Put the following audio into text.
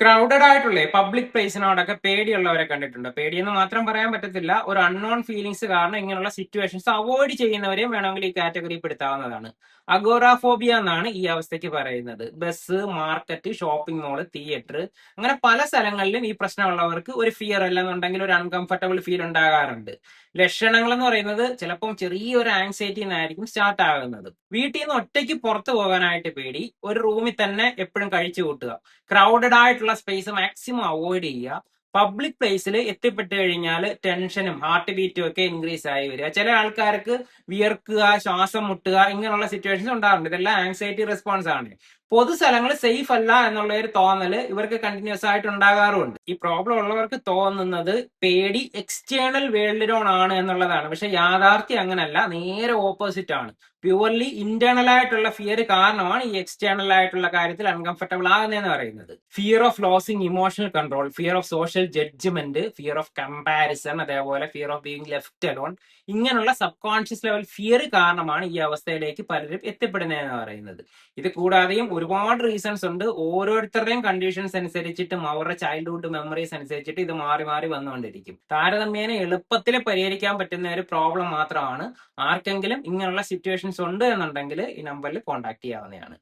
Crowded ആയിട്ടുള്ള public പ്ലേസിനോടൊക്കെ പേടിയുള്ളവരെ കണ്ടിട്ടുണ്ട്. പേടിയെന്ന് മാത്രം പറയാൻ പറ്റത്തില്ല ഒരു അൺനോൺ ഫീലിങ്സ് കാരണം ഇങ്ങനെയുള്ള സിറ്റുവേഷൻസ് അവോയ്ഡ് ചെയ്യുന്നവരെയും വേണമെങ്കിൽ ഈ കാറ്റഗറി പെടുത്താവുന്നതാണ്. അഗോറാഫോബിയ എന്നാണ് ഈ അവസ്ഥയ്ക്ക് പറയുന്നത്. Bus market shopping mall theatre അങ്ങനെ പല സ്ഥലങ്ങളിലും ഈ പ്രശ്നമുള്ളവർക്ക് ഒരു ഫിയർ അല്ലെന്നുണ്ടെങ്കിൽ ഒരു അൺകംഫർട്ടബിൾ ഫീൽ ഉണ്ടാകാറുണ്ട്. ലക്ഷണങ്ങൾ എന്ന് പറയുന്നത് ചിലപ്പം ചെറിയൊരു ആങ്സൈറ്റി നിന്നായിരിക്കും സ്റ്റാർട്ട് ആകുന്നത്. വീട്ടിൽ നിന്ന് ഒറ്റയ്ക്ക് പുറത്തു പോകാനായിട്ട് പേടി ഒരു റൂമിൽ തന്നെ എപ്പോഴും കഴിച്ചു കൂട്ടുക. ക്രൗഡഡ് ആയിട്ടുള്ള സ്പേസ് മാക്സിമം അവോയ്ഡ് ചെയ്യുക. പബ്ലിക് പ്ലേസിൽ എത്തിപ്പെട്ട് കഴിഞ്ഞാൽ ടെൻഷനും ഹാർട്ട് ബീറ്റും ഒക്കെ ഇൻക്രീസ് ആയി വരിക. ചില ആൾക്കാർക്ക് വിയർക്കുക ശ്വാസം മുട്ടുക ഇങ്ങനെയുള്ള സിറ്റുവേഷൻസ് ഉണ്ടാകുന്നുണ്ട് ഇതെല്ലാം ആങ്സൈറ്റി റെസ്പോൺസ് ആണ്. പൊതുസ്ഥലങ്ങൾ സേഫ് അല്ല എന്നുള്ള ഒരു തോന്നൽ ഇവർക്ക് കണ്ടിന്യൂസ് ആയിട്ട് ഉണ്ടാകാറുമുണ്ട്. ഈ പ്രോബ്ലം ഉള്ളവർക്ക് തോന്നുന്നത് പേടി എക്സ്റ്റേണൽ വേൾഡിനോടാണ് എന്നുള്ളതാണ്. പക്ഷെ യാഥാർത്ഥ്യം അങ്ങനല്ല. നേരെ ഓപ്പോസിറ്റ് ആണ്. പ്യുവർലി ഇന്റേണൽ ആയിട്ടുള്ള ഫിയർ കാരണമാണ് ഈ എക്സ്റ്റേണൽ ആയിട്ടുള്ള കാര്യത്തിൽ അൺകംഫർട്ടബിൾ ആകുന്നതെന്ന് പറയുന്നത്. Fear of losing emotional control fear of social judgement fear of comparison അതേപോലെ fear of being left alone ഇങ്ങനെയുള്ള സബ് കോൺഷ്യസ് ലെവൽ ഫിയർ കാരണമാണ് ഈ അവസ്ഥയിലേക്ക് പലരും എത്തിപ്പെടുന്നതെന്ന് പറയുന്നത്. ഇത് കൂടാതെയും ഒരുപാട് റീസൺസ് ഉണ്ട്. ഓരോരുത്തരുടെയും കണ്ടീഷൻസ് അനുസരിച്ചിട്ടും അവരുടെ ചൈൽഡ്ഹുഡ് മെമ്മറീസ് അനുസരിച്ചിട്ട് ഇത് മാറി മാറി വന്നുകൊണ്ടിരിക്കും. താരതമ്യേന എളുപ്പത്തിൽ പരിഹരിക്കാൻ പറ്റുന്ന ഒരു പ്രോബ്ലം മാത്രമാണ് ആർക്കെങ്കിലും ഇങ്ങനെയുള്ള സിറ്റുവേഷൻസ് ഉണ്ട് എന്നുണ്ടെങ്കിൽ ഈ നമ്പറിൽ കോൺടാക്ട് ചെയ്യാവുന്നതാണ്.